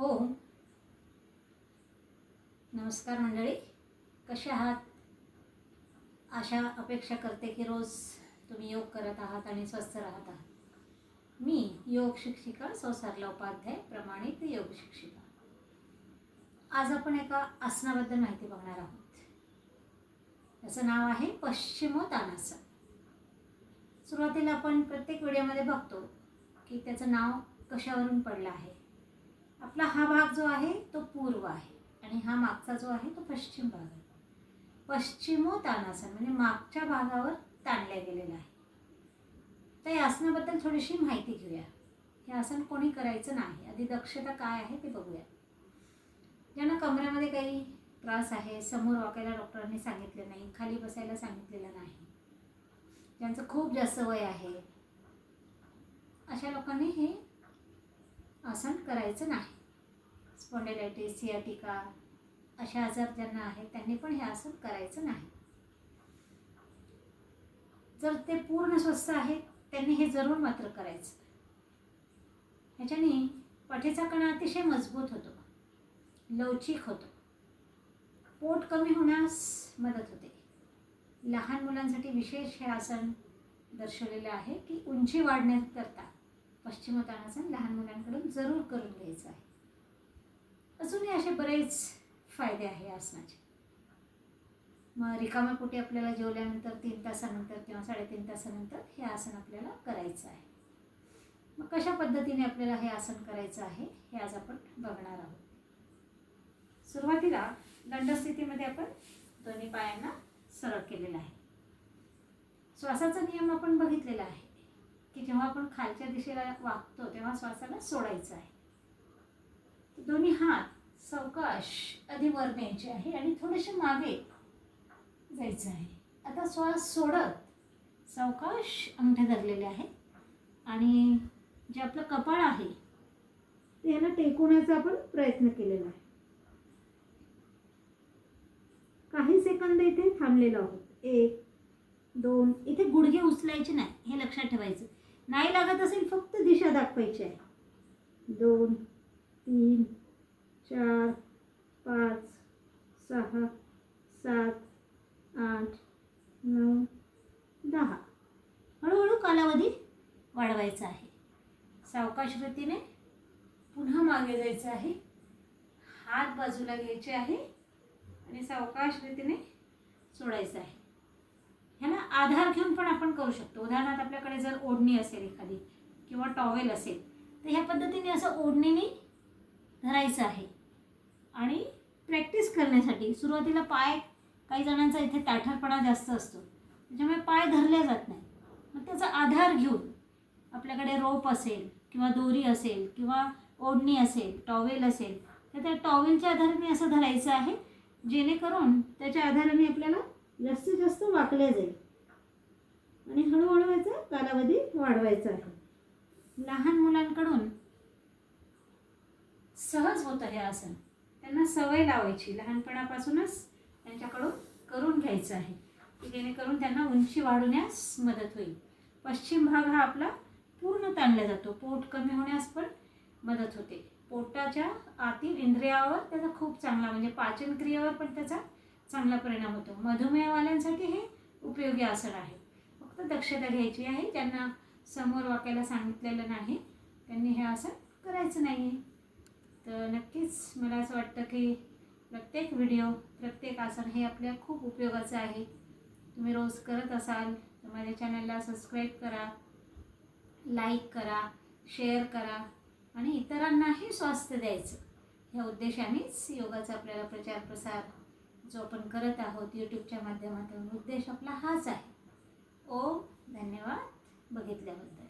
हो. नमस्कार मंडळी कसे आहात? अशा अपेक्षा करते की रोज तुम्ही योग करत आहात आणि स्वस्थ राहत आहात. मी योग शिक्षिका संसारला उपाध्याय प्रमाणित योग शिक्षिका. आज आपण एका आसनाबद्दल माहिती बघणार आहोत. त्याचं नाव आहे पश्चिमोतानासन सुरुवातीला आपण प्रत्येक व्हिडिओमध्ये बघतो की त्याचं नाव कशावरून पडलं आहे. आपला हा भाग जो आहे तो पूर्व आहे. आणि हा मागचा जो आहे तो पश्चिम भाग आहे. पश्चिमो तानासन म्हणजे मागच्या भागावर ताणल्या गेलेला आहे. तर या आसनाबद्दल थोडीशी माहिती घेऊया. हे आसन कोणी करायचं नाही. आधी दक्षता काय आहे ते बघूया. ज्यांना कमऱ्यामध्ये काही त्रास आहे समोर वाकायला डॉक्टरांनी सांगितलं नाही खाली बसायला सांगितलेलं नाही ज्यांचं खूप जास्त वय आहे अशा लोकांनी हे आसन करायचं नाही. स्पॉन्डेलायटिस सियाटिका अशा आजार ज्यांना आहेत त्यांनी पण हे आसन करायचं नाही. जर ते पूर्ण स्वस्थ आहेत त्यांनी हे जरूर मात्र करायचं. ह्याच्याने पाठीचा कणा अतिशय मजबूत होतो. लवचिक होतो. पोट कमी होण्यास मदत होते. लहान मुलांसाठी विशेष हे आसन दर्शवलेलं आहे की उंची वाढण्याकरता. पश्चिमोत्तानासन लहान मुलांकडून जरूर करून घ्यायचं आहे. अजूनही असे बरेच फायदे आहे आसनाचे. मग रिकाम्या पोटी आपल्याला जेवल्यानंतर तीन तासानंतर किंवा साडेतीन तासानंतर हे आसन आपल्याला करायचं आहे. मग कशा पद्धतीने आपल्याला हे आसन करायचं आहे हे आज आपण बघणार आहोत. सुरुवातीला दंडस्थितीमध्ये आपण दोन्ही पायांना सरळ केलेला आहे. श्वासाचा नियम आपण बघितलेला आहे. की जेव्हा आपण खालच्या दिशेला वागतो तेव्हा श्वासाला सोडायचं आहे. दोन्ही हात सावकाश आधी वर न्यायचे आहे आणि थोडेसे मागे जायचं आहे. आता श्वास सोडत सावकाश अंगठे धरलेले आहे आणि जे आपलं कपाळ आहे ते याला टेकवण्याचा आपण प्रयत्न केलेला आहे. काही सेकंद इथे थांबलेलो आहोत. एक दोन इथे गुडघे उचलायचे नाही हे लक्षात ठेवायचं. नाही लागत असेल फक्त दिशा दाखवायची आहे. दोन तीन चार पाच सहा सात आठ नऊ दहा. हळूहळू कालावधी वाढवायचा आहे. सावकाश गतीने पुन्हा मागे जायचं आहे. हात बाजूला घ्यायचे आहे आणि सावकाश रीतीने सोडायचं आहे. ह्याला आधार घेऊन पण आपण करू शकतो. उदाहरणार्थ आपल्याकडे जर ओढणी असेल एखादी किंवा टॉवेल असेल तर ह्या पद्धतीने असं ओढणीने धरायचं आहे. आणि प्रॅक्टिस करण्यासाठी सुरुवातीला पाय काही जणांचा इथे ताठरपणा जास्त असतो. त्याच्यामुळे पाय धरले जात नाही. मग त्याचा आधार घेऊन आपल्याकडे रोप असेल किंवा दोरी असेल किंवा ओढणी असेल टॉवेल असेल तर त्या टॉवेलच्या आधाराने असं धरायचं आहे. जेणेकरून त्याच्या आधाराने आपल्याला जास्तीत पाकल्या जाईल. आणि हळूहळू याचा कालावधी वाढवायचा आहे. लहान मुलांकडून सहज होतं हे आसन. त्यांना सवय लावायची. लहानपणापासूनच त्यांच्याकडून करून घ्यायचं आहे. की जेणेकरून त्यांना उंची वाढवण्यास मदत होईल. पश्चिम भाग हा आपला पूर्ण ताणला जातो. पोट कमी होण्यास पण मदत होते. पोटाच्या आतील इंद्रियावर त्याचा खूप चांगला म्हणजे पाचन क्रियेवर पण त्याचा चांगला परिणाम होतो. मधुमेहवाल्यांसाठी हे उपयोगी आसन आहे. फक्त दक्षता घ्यायची आहे. ज्यांना समोर वाकायला सांगितलेलं नाही त्यांनी हे आसन करायचं नाही आहे तर नक्कीच मला असं वाटतं की प्रत्येक व्हिडिओ प्रत्येक आसन हे आपल्या खूप उपयोगाचं आहे. तुम्ही रोज करत असाल तर माझ्या चॅनलला सबस्क्राईब करा लाईक करा शेअर करा आणि इतरांनाही स्वास्थ्य द्यायचं. ह्या उद्देशानेच योगाचा आपल्याला प्रचार प्रसार जो आपण करत आहोत यूट्यूबच्या माध्यमातून. उद्देश आपला हाच आहे. ओ धन्यवाद. बघितल्याबद्दल.